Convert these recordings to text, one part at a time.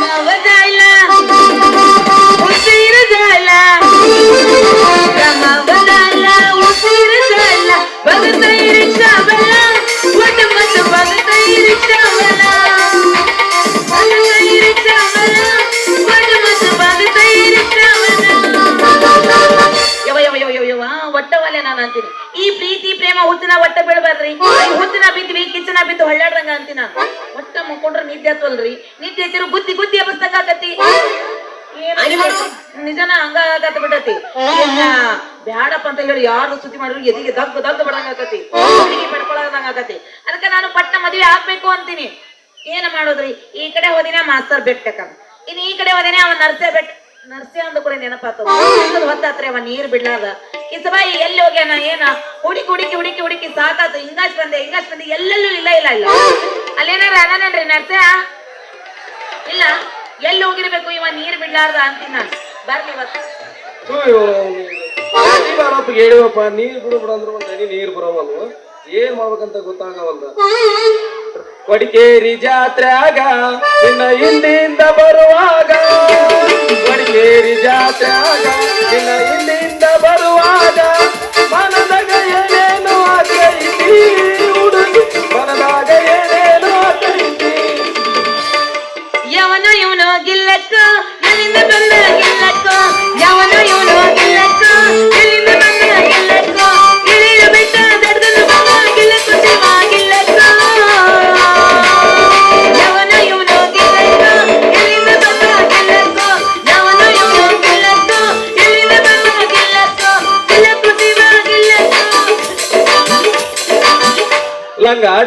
कामावर जायला ಬಿದ್ವಿ ಕಿಚ್ಚನ ಬಿದ್ದು ಹೊಳ್ಳಾಡ್ರಂಗ ಅಂತೀನಿ ನಾನು. ಒಟ್ಟ ಮುಕ್ಕೊಂಡ್ರೆ ನಿದ್ದೆ ಹತ್ತಲ್ರಿ ನಿದ್ದೆ ಹತ್ತಿರ ಗುದ್ದಿ ಗುದ್ದಿ ಅಬಸ್ತಂಗ ಆಗತ್ತಿ. ನಿಜನ ಹಂಗ ಆಗತ್ ಬಿಟ್ಟತಿ. ಬ್ಯಾಡಪ್ಪ ಅಂತ ಹೇಳಿ ಯಾರು ಸುದ್ದಿ ಮಾಡಿದ್ರು ಎದಿಗೆ ದಗ್ ದಗ್ ಬಡಂಗ ಆಗತಿ ಹುಡುಗಿ ಪಡ್ಕೊಳದಂಗ ಆಗತಿ ಅದಕ್ಕೆ ನಾನು ಪಟ್ಟ ಮದುವೆ ಆಗ್ಬೇಕು ಅಂತೀನಿ. ಏನ್ ಮಾಡೋದ್ರಿ? ಈ ಕಡೆ ಹೋದಿನ ಮಾಸ್ತರ್ ಬೆಟ್ಟಕ್ಕ ಇನ್ ಈ ಕಡೆ ಹೋದಿನ ಅವನ್ ನರ್ಸೆ ಬೆಟ್ಟ ನರ್ಸೆ ಅಂದ ಕೂಡ ನೆನಪಾತ ಹೊತ್ತಾತ್ರಿ ಅವ ನೀರ್ ಬಿಡ್ಲಾದ. ಕಿಸಬಾಯಿ, ಎಲ್ಲಿ ಹೋಗ್ಯಾನ ಏನ? ಹುಡುಕಿ ಹುಡುಕಿ ಹುಡುಕಿ ಹುಡುಕಿ ಸಾಕಾತು ಹಿಂಗಾಸ್ ಬಂದೆ ಹಿಂಗಾಸ್ ಬಂದೆ. ಎಲ್ಲೆಲ್ಲೂ ಇಲ್ಲ ಇಲ್ಲ ಇಲ್ಲ. ಅಲ್ಲೇನಾರ ಅದಾನನ್ರಿ ನರ್ಸೆ? ಇಲ್ಲ? ಎಲ್ಲಿ ಹೋಗಿರ್ಬೇಕು ಇವ ನೀರ್ ಬಿಡ್ಲಾರ್ದ ಅಂತೀನಿ ಬರ್ಲಿ ಇವತ್ತು. ಹೇಳಿವಪ್ಪ, ನೀರ್ ಬಿಡು ಬಿಡು ಒಂದ್ ಹನಿ ನೀರ್ ಬರೋವಲ್ವ? ಏನ್ ಮಾಡ್ಬೇಕಂತ ಗೊತ್ತಾಗವಲ್ದ? ಕೊಡಿಕೇರಿ ಜಾತ್ರೆಗ ನಿನ್ನ ಇಲ್ಲಿಂದ ಬರುವಾಗ. ಕೊಡಿಕೇರಿ ಜಾತ್ರ್ಯಾಗ, ನಿನ್ನ ಇಲ್ಲಿಂದ ಬರುವಾಗ. ಮನದಾಗ ಏನೇನು ಆಗೈತಿ ಹುಡುಗಿ? ಮನದಾಗ ಏನೇನು ಯಾವನೋ ಇವನೋ ಬಂದ ಯವನ ಇವನೋ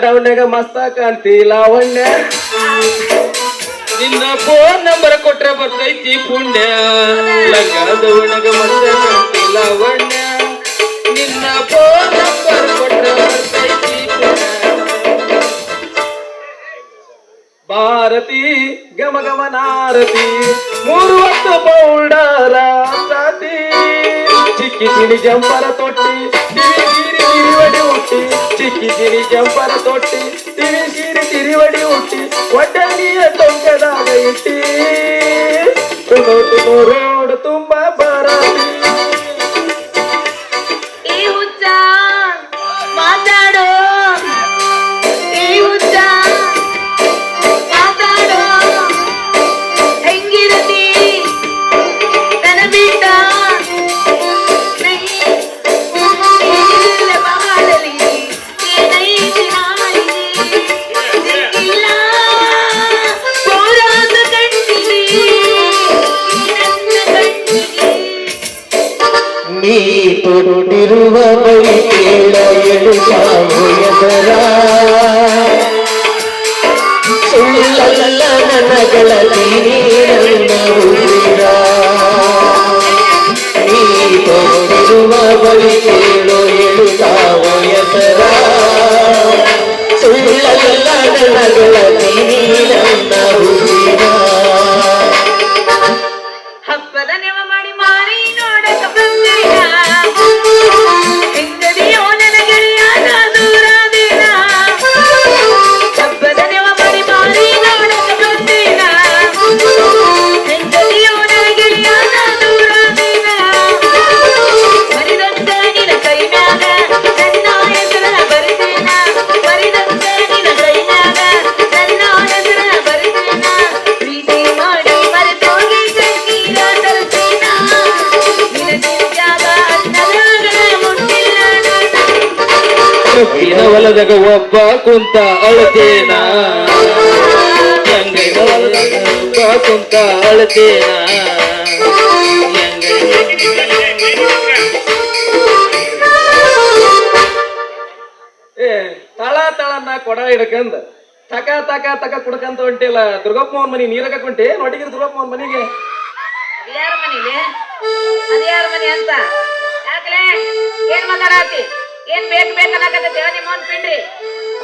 ಡೌನ್ಯಾಗ ಮಸ್ತ ಕಾಣ್ತಿ ಲಾವಣ್ಯ. ನಿನ್ನ ಫೋನ್ ನಂಬರ್ ಕೊಟ್ರೆ ಬರ್ತೈತಿ ಪುಣ್ಯ. ಲಂಗ ಡೌನ್ಯಾಗ ಮಸ್ತ ಕಾಣ್ತಿ ಲಾವಣ್ಯ. ನಿನ್ನ ಫೋನ್ ನಂಬರ್ ಕೊಟ್ರೆ ಬರ್ತೈತಿ ಭಾರತಿ ಗಮ ಗಮನಾರತಿ ಮೂರು ಹೊತ್ತು ಪೌಡರ ಚಿಕ್ಕಿ ಚಿನಿ ಜಂಪರ ತೊಟ್ಟಿ ತಿರಿವಡಿ ಹುಟ್ಟಿ ಚಿಕ್ಕಿ ಚಿನಿ ಜಂಪರ ತೊಟ್ಟಿ ತಿರಿ ಸಿರಿ ತಿರಿವಡಿ ಹುಟ್ಟಿ ಒಡ್ಡಲಿಯ ತೊಂಕದಾಗ ಇಟ್ಟಿ ತೊಟ್ಟಿರುವ ಬಳಿ ಕೇಳ ಎಡು ಸಾವು ಎದರ ಸುಳ್ಳಲ್ಲ ನನಗಳ ನೀರನ್ನ ಉಸಿರ ನೀ ತೊಟ್ಟಿರುವ ಬಳಿ ಕೇಳು ಎಡು ಸಾವು ಎದರ ಸುಳ್ಳಲ್ಲ ನನಗಳ ನೀರನ್ನ ಹೊಲದಾಗ ಒಬ್ಬ ಕುಂತ ಅಳತೇನ ಹೊಲದಾಗ ಒಬ್ಬ ಕುಂತ ಅಳತೇನ? ಏ ತಳ ತಳನ್ನ ಕೊಡ ಹಿಡ್ಕಂದ. ತಕ ತಕ ತಕ ಕುಡ್ಕಂತ ಹೊಂಟಿಲ್ಲ. ದುರ್ಗಪ್ಪ ಅವನ ಮನಿ ನೀರಕ ಕುಂಟಿ? ನೋಡಿಗಿರಿ ದುರ್ಗಪ್ಪ ಅವನ ಮನಿಗೆ? ಅದ್ಯಾರ ಮನಿ ಅದ್ಯಾರ ಮನೆ ಅಂತ? ಯಾಕಲೇ? ಏನ್ ಮಾತಾಡತಿ? ಏನ್ ಬೇಕ್ ಬೇಕನ್ನಕತ್ತೈತಿ ನಿಮ್ಮವನ್ ಪಿಂಡ್ರಿ.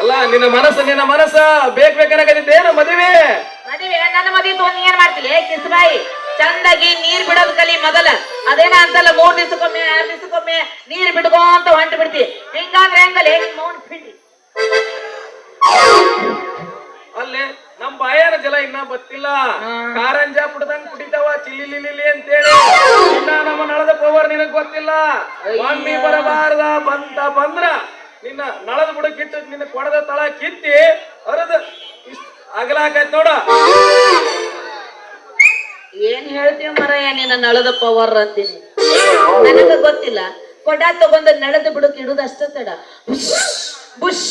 ಅಲ್ಲ ನಿನ್ನ ಮನಸ್ಸು ನಿನ್ನ ಮನಸ್ಸ ಬೇಕ್ ಏನು ಮದುವೆ? ಮದುವೆ ನನ್ನ ಮದುವೆ ತಗೊಂಡ್ ಏನ್ ಮಾಡ್ತಿಲಿ ಕಿಸ್ಬಾಯಿ ಚಂದಾಗಿ ನೀರ್ ಬಿಡೋದ್ ಕಲಿ ಮೊದಲ. ಅದೇನ ಅಂತಲ್ಲ ಮೂರ್ ದಿವಸಕ್ಕೊಮ್ಮೆ ಆರ್ ದಿವ್ಸಕ್ಕೊಮ್ಮೆ ನೀರ್ ಬಿಡ್ಕೊಂತ ಹೊಂಟ ಬಿಡ್ತಿ. ಹಿಂಗಾದ್ರೆ ಹೆಂಗಲ್ಲ ಹೆಂಗ್ ಮೌಂಟ್ ಪಿಂಡಿ ಅಲ್ಲೇ ನಮ್ ಬಾಯಾರ ಜಲ ಇನ್ನ ಬತ್ತಿಲ್ಲ ಕಾರಂಜ ಬಿಡ್ದಂಗ್ ಕುಡಿತಾವ ಚಿಲ್ಲಿ ಲಿಲಿ ಅಂತೇಳಿ. ಇನ್ನ ನಮ್ಮ ನಳದ ಪವರ್ ನಿನಗ್ ಗೊತ್ತಿಲ್ಲ. ಮಮ್ಮಿ ಬರಬಾರ್ದ ಬಂತ ಬಂದ್ರ ನಿನ್ನ ನಳದ ಬುಡಕ್ಕಿಟ್ಟು ನಿನ್ನ ಕೊಡದ ತಳ ಕಿತ್ತಿ ಅರದ ಅಗಲಾಕೈತ್ ನೋಡ. ಏನ್ ಹೇಳ್ತೀವಿ ಮರಯ್ಯ ನಿನ್ನ ನಳದ ಪವರ್ ಅಂತೀನಿ. ನನಗ ಗೊತ್ತಿಲ್ಲ. ಕೊಡ ತಗೊಂಡ ನಳದ ಬಿಡಕ್ ಇಡುದು ಅಷ್ಟ ತಡ. ಬುಷ್ ಬುಷ್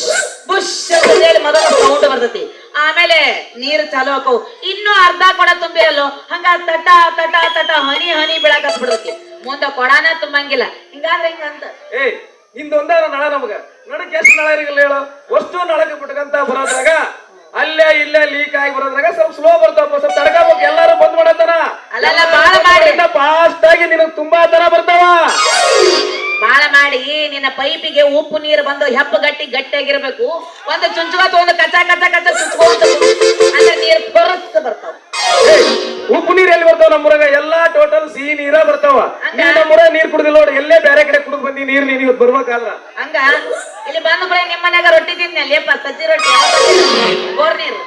ಬುಷ್ ಅಂತ ಹೇಳಿ ಮೊದಲ ಸೌಂಡ್ ಬರ್ತೈತಿ. ಆಮೇಲೆ ನೀರು ಚಾಲು ಹಾಕವು ಇನ್ನೂ ಅರ್ಧ ಕೊಡ ತುಂಬಿರಲ್ಲೋ ಹಂಗ ತಟ ತಟ ತಟ ಹನಿ ಹನಿ ಬೆಳಕ ಬಿಡುತ್ತೆ ಮುಂದ ಕೊಡಾನ ತುಂಬಂಗಿಲ್ಲ. ಹಿಂಗಾದ್ರೆ ಹಿಂಗಂತ ಏಯ್ ಹಿಂದೊಂದಾರ ನಳ ನಮಗ. ನಡಕ್ ಎಷ್ಟು ನಳ ಇರಲಿಲ್ಲ ಹೇಳು? ಅಷ್ಟು ನಳಕ ಬಿಟ್ಕಂತ ಬರೋದ್ರಾಗ ಅಲ್ಲೇ ಇಲ್ಲೇ ಲೀಕ್ ಆಗಿ ಬರೋದ್ರಾಗ ಸ್ವಲ್ಪ ಸ್ಲೋ ಬರ್ತಾವ ಸ್ವಲ್ಪ ತಡ್ಕೋಬೇಕು. ಎಲ್ಲಾರು ಬಂದ್ ಮಾಡತ್ತಾನ? ಅಲ್ಲೆಲ್ಲ ಬಾಳ ಮಾಡಿ. ಫಾಸ್ಟ್ ಆಗಿ ನಿನಗ್ ತುಂಬಾ ತರ ಬರ್ತಾವ. ಬಾಳ ಮಾಡಿ ನಿನ್ನ ಪೈಪಿಗೆ ಉಪ್ಪು ನೀರು ಬಂದು ಹೆಪ್ಪು ಗಟ್ಟಿ ಗಟ್ಟಿಯಾಗಿರ್ಬೇಕು. ಒಂದು ಚುಂಚುಗ ತಗೊಂಡು ಕಚ್ಚ ಕಚ್ಚ ಕಚ ಚುಚ್ಕೊಂತ ಅಂದ್ರೆ ನೀರು ಕೊರಸ್ ಬರ್ತಾವ. ಉಪ್ಪು ನೀರ್ ಎಲ್ಲಿ ಬರ್ತಾವ ನಮ್ಮೂರಾಗ ಎಲ್ಲಾ ಟೋಟಲ್ ಸಿಹಿ ನೀರ ಬರ್ತಾವ. ನಮ್ಮ ನಮ್ಮೂರ ನೀರ್ ಕುಡಿದಿಲ್ಲ ನೋಡಿ ಎಲ್ಲೇ ಬೇರೆ ಕಡೆ ಕುಡಿದ್ ಬಂದಿ ನೀರ್ ನೀನ್ ಇವತ್ತು ಬರ್ಬೇಕಾದ್ರ? ಹಂಗ? ಇಲ್ಲಿ ಬಂದ ಬರೀ ನಿಮ್ಮ ಮನ್ಯಾಗ ರೊಟ್ಟಿ ತಿಂದ್ನಲ್ಲ ಸಜ್ಜಿ ರೊಟ್ಟಿ ಬೋರ್ ನೀರು.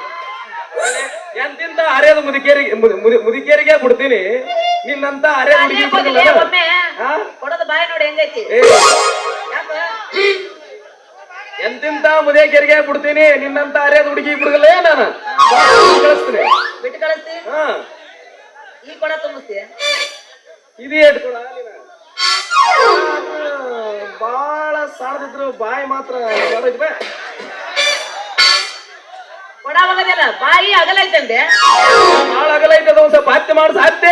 ಎಂತಿಂತ ಅರೆಯದ ಮುದುಕೇರಿಗೆ ಮುದುಕೇರಿಗೆ ಮುದಿ- ಬಿಡ್ತೀನಿ ನಿನ್ನಂತ ಅರೆ ಹುಡುಗಿ ಬಾಯಿ ನೋಡಿ ಹೆಂಗೈತಿ? ಎಂತಿಂತ ಮುದಿಕೇರಿಗೆ ಬಿಡ್ತೀನಿ ನಿನ್ನಂತ ಅರೆಯದ ಹುಡುಗಿ ಬಿಡಗಲೇ ನಾನು. ಕಳಿಸ್ತೀನಿ. ಬಿಟ್ಟು ಕಳಿಸ್ತಿ? ಹಾ ಈ ಕೊಡ ತುಂಬಿಸ್ತಿ ಇದು ಇಟ್ಕೊಳ ಬಾಳ ಸಾರದಿದ್ರು ಬಾಯಿ ಮಾತ್ರ. ಕೊಡ ಹೋಗೋದಿಲ್ಲ ಬಾಯಿ ಅಗಲೈತಂದೆ ಭಾಳ ಅಗಲ ಐತದ ಒಂದ್ ಸ್ವಲ್ಪ ಹತ್ತಿ ಮಾಡ ಸಾಧ್ಯ.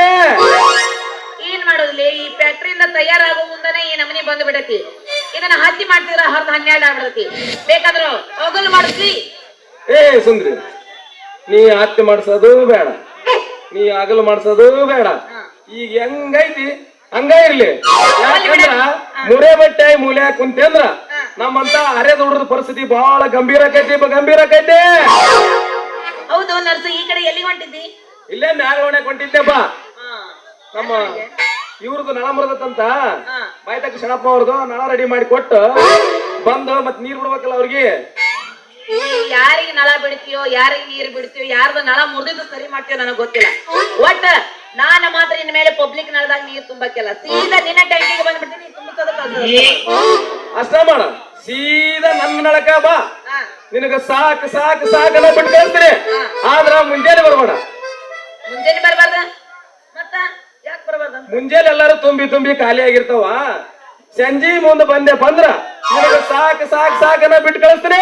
ಏನ್ ಮಾಡೋದಿಲ್ಲ ಈ ಫ್ಯಾಕ್ಟ್ರಿಯಿಂದ ತಯಾರಾಗೋ ಮುಂದನೆ ಈ ನಮನಿ ಬಂದು ಬಿಡತಿ. ಇದನ್ನ ಹತ್ತಿ ಮಾಡ್ತಿದ್ರ ಹರ್ದ ಹನ್ನೆರಡು ಆಗ್ಬಿಡತಿ. ಬೇಕಾದ್ರು ಅಗಲ್ ಮಾಡಿಸ್ಲಿ ಏ ಸುಂದ್ರಿ. ನೀ ಹತ್ತಿ ಮಾಡ್ಸೋದು ಬೇಡ. ನೀ ಅಗಲು ಮಾಡ್ಸೋದು ಬೇಡ. ಈಗ ಹೆಂಗೈತಿ? ಹಂಗ ಇರ್ಲಿ. ಯಾಕಂದ್ರ ಮುರೆ ಬಟ್ಟೆ ಮೂಲೆ ಕುಂತಿ ಅಂದ್ರ ನಮ್ಮಂತ ಅರೆ ದುಡ್ರದ ಪರಿಸ್ಥಿತಿ ಬಹಳ ಗಂಭೀರ ಆಕೈತಿ ಬ- ಗಂಭೀರ ಆಕೈತಿ. ಹೌದು ನರ್ಸು ಈ ಕಡೆ ಎಲ್ಲಿ ಹೊಂಟಿದ್ದಿ? ಇಲ್ಲೇ ಮ್ಯಾಗ ಕೊಂಡಿದ್ದೆಪ್ಪ ನಮ್ಮ ಇವ್ರದ್ದು ನಳ ಮುರಿದತ್ತಂತ ಬಾಯ್ತಕ್ಕ ಶಣಪ್ಪ ಅವ್ರದ್ದು ನಳ ರೆಡಿ ಮಾಡಿ ಕೊಟ್ಟು ಬಂದು ಮತ್ ನೀರ್ ಬಿಡ್ಬೇಕಲ್ಲ ಅವ್ರಿಗೆ. ಯಾರಿಗೆ ನಳ ಬಿಡ್ತೀಯೋ ಯಾರಿಗೆ ನೀರ್ ಬಿಡ್ತೀಯೋ ಯಾರ್ದು ನಳ ಮುರಿದಿದ್ದು ಸರಿ ಮಾಡ್ತೀಯೋ ನನಗ್ ಗೊತ್ತಿಲ್ಲ. ಒಟ್ಟ ನಾನು ಮಾತ್ರ ಇನ್ಮೇಲೆ ಪಬ್ಲಿಕ್ ನಳದಾಗ ನೀರ್ ತುಂಬಕ್ಕೆಲ್ಲ ಸೀದಾ ನಿನ್ನ ಟ್ಯಾಂಕಿಗೆ ಬಂದ್ಬಿಡ್ತೀನಿ ನೀರ್ ತುಂಬಿಸೋದು ಕಳ್ಸೋದು. ಅಷ್ಟ ಮಾಡ. ಸೀದಾ ನನ್ನ ನಳಕ ಬಾ. ನಿನಗ ಸಾಕ್ ಸಾಕ್ ಸಾಕ್ ಎಲ್ಲ ಬಿಟ್ಟು ಕಳಿಸ್ತೀನಿ ಆದ್ರ ಮುಂಜಾನೆ ಬರ್ಬೇಡ. ಮುಂಜಾನೆ ಬರಬಾರ್ದ? ಮತ್ತ ಯಾಕೆ ಬರ್ಬಾರ್ದ? ಮುಂಜಾನೆ ಎಲ್ಲಾರು ತುಂಬಿ ತುಂಬಿ ಖಾಲಿ ಆಗಿರ್ತಾವ. ಸಂಜೆ ಮುಂದೆ ಬಂದೆ ಬಂದ್ರ ನಿನಗ ಸಾಕು ಸಾಕ್ ಸಾಕ್ ಎಲ್ಲ ಬಿಟ್ಟು ಕಳಿಸ್ತೀನಿ.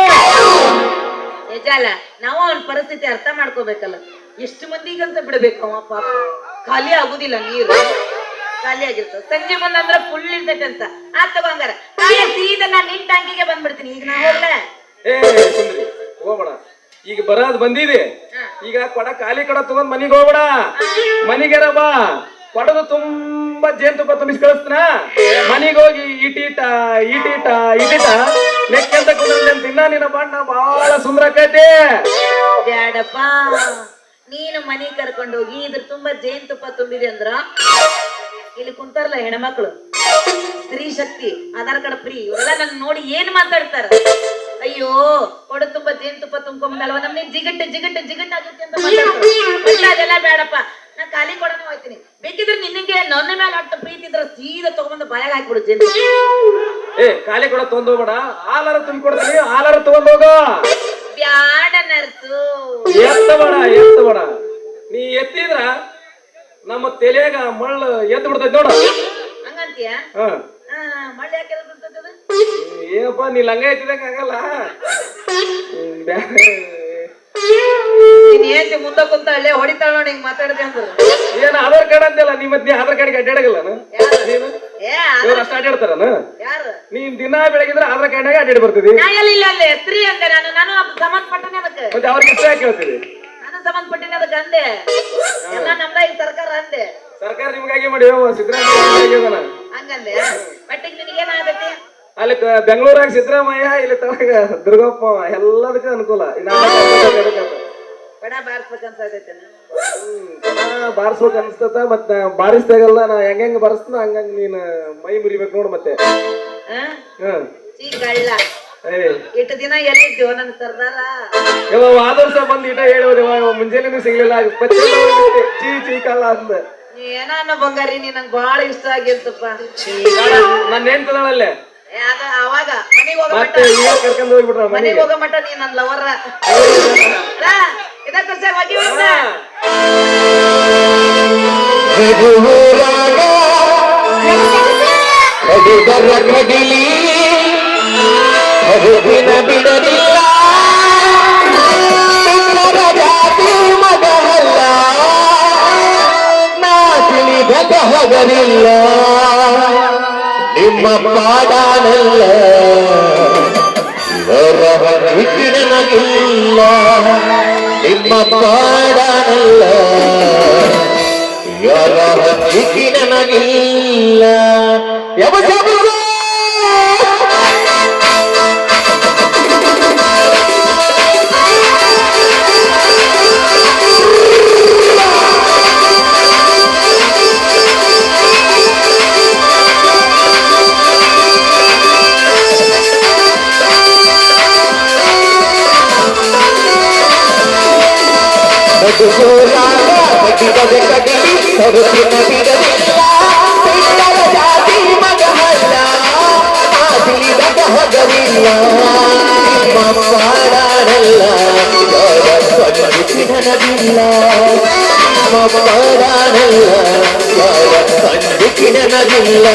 ನಿಜ ಅಲ್ಲ ನಾವು ಅವನ ಪರಿಸ್ಥಿತಿ ಅರ್ಥ ಮಾಡ್ಕೋಬೇಕಲ್ಲ. ಎಷ್ಟು ಮಂದಿಗಂತ ಬಿಡ್ಬೇಕು ಅವ ಪಾಪ. ಖಾಲಿ ಆಗುದಿಲ್ಲ ನೀರು. ಖಾಲಿ ಆಗಿರ್ತದೆ. ಸಂಜೆ ಬಂದಂದ್ರ ಫುಲ್ ಇರ್ತೈತೆ ಅಂತ. ಆ ತಗೊಂಗಾರ ನಾಳೆ ಸೀದಾ ನಾನ್ ನಿನ್ ಟ್ಯಾಂಕಿಗೆ ಬಂದ್ಬಿಡ್ತೀನಿ. ಈಗ ನಾ ಹೋಗ್ಲ? ಏ ಸುಂದ್ರಿ ಹೋಗ್ಬೇಡ. ಈಗ ಬರೋದ್ ಬಂದಿದೆ. ಈಗ ಕೊಡ ಖಾಲಿ ಕೊಡ ತಗೊಂಡ್ ಮನಿಗ್ ಹೋಗ್ಬೇಡ. ಮನಿಗೆರ ಬಾ. ಕೊಡದು ತುಂಬಾ ಜೇನುತುಪ್ಪ ತುಂಬಿಸಿ ಕಳಿಸ್ತೀನ? ಮನಿಗ್ ಹೋಗಿ ಇಟೀಟ ಇಟೀಟ ಇಟೀಟ ನೆಕ್ಕಂತ ಕುಂದ್ರೆ ತಿನ್ನ ನಿನ್ನ ಬಣ್ಣ ಬಹಳ ಸುಂದರ ಆಕೈತಿ. ಬ್ಯಾಡಪ್ಪ. ನೀನು ಮನಿ ಕರ್ಕೊಂಡು ಹೋಗಿ ಇದ್ರ ತುಂಬಾ ಜೇನುತುಪ್ಪ ತುಂಬಿದೆ ಅಂದ್ರ ಇಲ್ಲಿ ಕುಂತಾರಲ್ಲ ಹೆಣ್ಮಕ್ಳು? ಸ್ತ್ರೀ ಶಕ್ತಿ ಆಧಾರ್ ಕಾರ್ಡ್ ಫ್ರೀ ಇವರೆಲ್ಲ ನನ್ ನೋಡಿ ಏನ್ ಮಾತಾಡ್ತಾರ? ಅಯ್ಯೋ ಕೊಡ ತುಂಬಾ ಜೇನುತುಪ್ಪ ತುಂಬ್ಕೊಂಬಂದಲ್ವ ನಮ್ಗೆ ಜಿಗಟ್ ಜಿಗಟ್ ಜಿಗಟ್ ಆಗುತ್ತೆ ಅಂತ ಅದೆಲ್ಲ ಬೇಡಪ್ಪ. ನಾ ಖಾಲಿ ಕೊಡನು ಹೋಯ್ತೀನಿ ಬೇಕಿದ್ರೆ ನಿನಗೆ ನನ್ನ ಮೇಲೆ ಅಟ್ಟ ಪ್ರೀತಿ ಇದ್ರೆ ಸೀದಾ ತಗೊಂಬಂದು ಬಾಯಾಗ ಹಾಕ್ಬಿಡು ಜೇನು ಏ ಖಾಲಿ ಕೊಡ ತೊಂದೋಗ್ಬೋಡ ಆಲಾರ ಹಾಲಾರ ತುಂಬಿ ಕೊಡ್ತೀನಿ ಹಾಲಾರ ತಗೊಂಡ್ ಹೋಗ. ಬ್ಯಾಡ ನರ್ಸು. ಎತ್ತಬೇಡ ಎತ್ತಬೇಡ. ನೀ ಎತ್ತಿದ್ರ ನಮ್ಮ ತಲೆಯಾಗ ಮಳ್ಳ ಎದ್ದು ಬಿಡ್ತೈತಿ ನೋಡ. ಹಂಗಂತೀಯ? ಹ. ಮಳ್ಳ ಯಾಕೆ ಎದ್ದು ಬರ್ತೈತೆ ಅದು? ಏನಪ್ಪ ನೀ ಲಂಗ ಎತ್ತಿದಂಗ ಆಗಲ್ಲ. ನೀನ್ ಏನ್ ಮುಂದ ಕುಂತ ಅಲ್ಲೇ ಹೊಡಿತಾಳ ನೋಡಿ ಹಿಂಗ್ ಮಾತಾಡಿದೆ ಅಂತ ಏನ್ ಆಧಾರ್ ಕಾರ್ಡ್ ಅಂತಿಲ್ಲ ನೀ ಮತ್ ಆಧಾರ್ ಕಾರ್ಡ್ಗೆ ಅಡ್ಡಾಡಗಲ್ಲ ನೀನು? ಏ ಇವ್ರು ಅಷ್ಟ ಅಡ್ಡಾಡ್ತಾರನ ಯಾರು? ನೀನ್ ದಿನ ಬೆಳಗಿದ್ರೆ ಆಧಾರ್ ಕಾರ್ಡ್ನಾಗ ಅಡ್ಡಾಡಿ ಬರ್ತಿದಿ. ನಾ ಎಲ್ಲಿ ಇಲ್ಲ ಅಲ್ಲಿ? ಸ್ತ್ರೀ ಅಂದೆ ನಾನು ನಾನು ಸಂಬಂಧಪಟ್ಟನೆ ಅದಕ್ಕೆ. ಮತ್ತೆ ಅವ್ರಿಗೆ ಎಷ್ಟ ನಾನು ಸಂಬಂಧಪಟ್ಟಿನ ಅದಕ್ಕೆ ಅಂದೆ. ಎಲ್ಲ ನಮ್ದ ಈಗ ಸರ್ಕಾರ ಅಂದೆ. ಸರ್ಕಾರ ನಿಮ್ಗಾಗಿ ಮಾಡಿ ಸಿದ್ದರಾಮಯ್ಯ ಹಂಗಂದೆ. ಬಟ್ಟಿಗೆ ನಿನಗೇನಾಗೈತಿ ಅಲ್ಲಿ ಕ- ಬೆಂಗಳೂರಾಗ ಸಿದ್ದರಾಮಯ್ಯ ಇಲ್ಲಿ ತಳಗ ದುರ್ಗಪ್ಪ ಎಲ್ಲದಕ್ಕೂ ಅನುಕೂಲ. ಬಡ ಬಾರಿಸ್ಬೇಕಂತ ಬಾರಿಸ್ಬೇಕು ಅನ್ಸ್ತತ ಮತ್ತ ಬಾರಿಸ್ದಾಗಲ್ಲ ನಾ ಹೆಂಗ್ ಬಾರಿಸ್ತಾನ ಹಂಗಂಗ್ ನೀನ್ ಮೈ ಮುರಿಬೇಕು ನೋಡು ಮತ್ತೆ. ಏ ಇಟ್ಟು ದಿನ ಎಲ್ಲಿದ್ಯೋ ನನ್ ಕರ್ದಾರ ಇವ ಆದರ್ಶ ಬಂದ್ ಇಟ ಹೇಳೋರಿ ಮುಂಜಾನೆ ಸಿಗ್ಲಿಲ್ಲ. ಚೀ ಚೀ ಕಲ್ಲ ಅಂದ. ನೀ ಏನ ಅನ್ನೋ ಬಂಗಾರಿ ನೀ ನಂಗೆ ಬಹಳ ಇಷ್ಟ ಆಗಿರ್ತಪ್ಪ. ನನ್ನ ಹೆಂಡ್ತದಳಲ್ಲೇ ಏ, ಅದ ಅವಾಗ? ಮನಿಗ್ ಹೋಗೋ ಮಟ್ಟ? ಕರ್ಕೊಂಡು ಹೋಗ್ಬಿಟ್ರ ಮನೆಗೆ? ಹೋಗೋ ಮಟ್ಟ ನೀ ನನ್ನ ಲವರ ಇದ ಕುರ್ಸಾಗ ಹೋಗಿ ಕಡಿಲಿ ಕರುವಿನ ಬಿಡಲಿಲ್ಲ. ಸುಂದರ ಜಾತಿ ಮಗಲ್ಲ ನಾ ತಿಳಿದ ಹಗರಿಲ್ಲ ನಿಮ್ಮ ಪಾಡಾನಲ್ಲ ನನಗಿಲ್ಲ. ನಿಮ್ಮ ಪಾಡಾನಲ್ಲ ಯಾರ ನನಗಿಲ್ಲ. ಯಮ ಸಂದಿಕ್ಕಿಡನದಿಲ್ಲ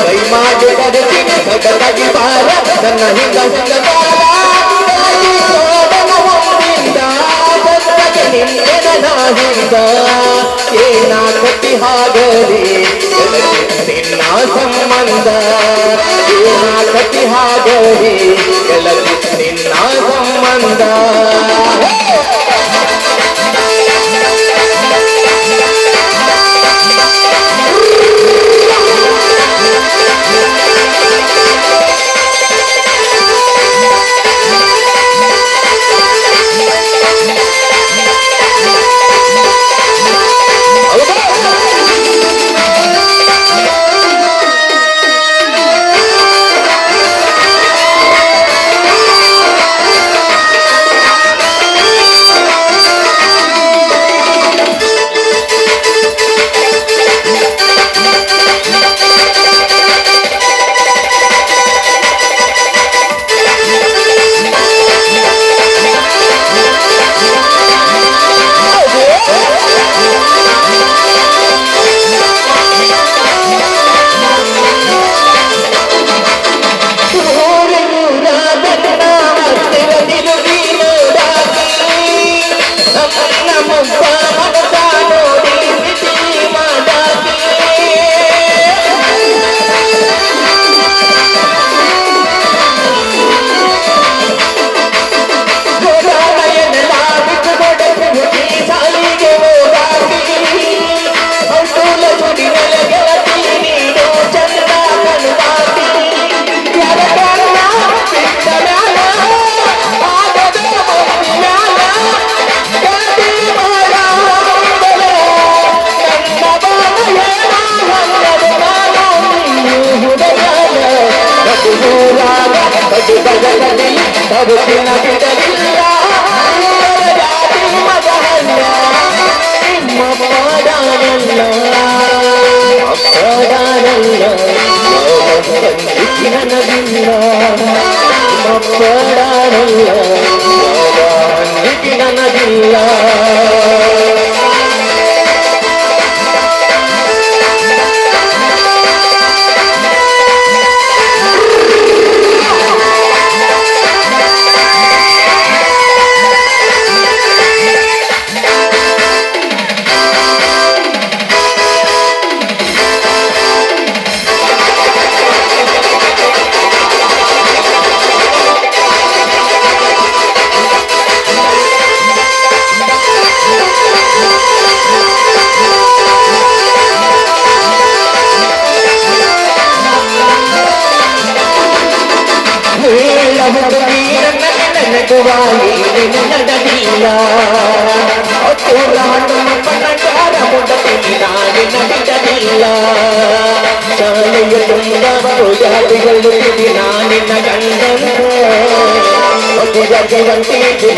ಕೈ ಮಾಡಿ ಕರೆಸಿನ ಸಗದಾಗಿ ಬಾರ ನನ್ನ ಹಿಂದ ಹಿಂಗ ಬಾರ ಏನ ಕಟ್ಟಿ ಹಾಗಲಿ ನಿನ್ನ ಸಂಬಂಧ ಏನ ಕಟ್ಟಿ ಹಾಗಲಿ ಗೆಳತಿ ನಿನ್ನ ಸಂಬಂಧ. ಬದುಕಿನ ಬಿಡಲಿಲ್ಲ ಜಾತಿ ಮಗನಲ್ಲ ನಿಮ್ಮ ಪಾಡಾನಲ್ಲ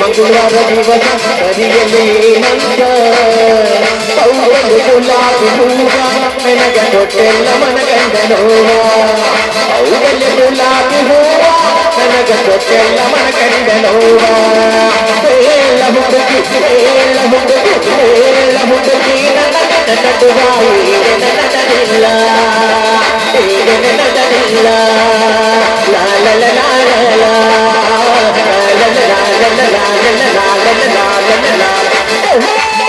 ಮಂಗಳವಾರ ದಿವಸ ಸರಿಯಲ್ಲಿ ಏನಂತ ಅವುಗಳು ಗುಲಾಬಿ ಹೂವ ನನಗ ಕೊಟ್ಟೆಲ್ಲ ಮನಗಂಡ ನೋವ ಅವುಗಳು ಗುಲಾಬಿ ಹೂವ ನನಗ ಕೊಟ್ಟೆಲ್ಲ ಮನಗಂಡ ನೋವ ಹೇಳ ಹುಡುಗಿ ಹೇಳ ಹುಡುಗಿ ಹೇಳ ಹುಡುಗಿ ನನಗ ನಡುವ ಈಗ ನನಗಿಲ್ಲ ಈಗ ನನಗಿಲ್ಲ ಲಾ ಲಾ ಲಾ ಲಾ ಲಾ ಲಾ ಲಾ ಲಾ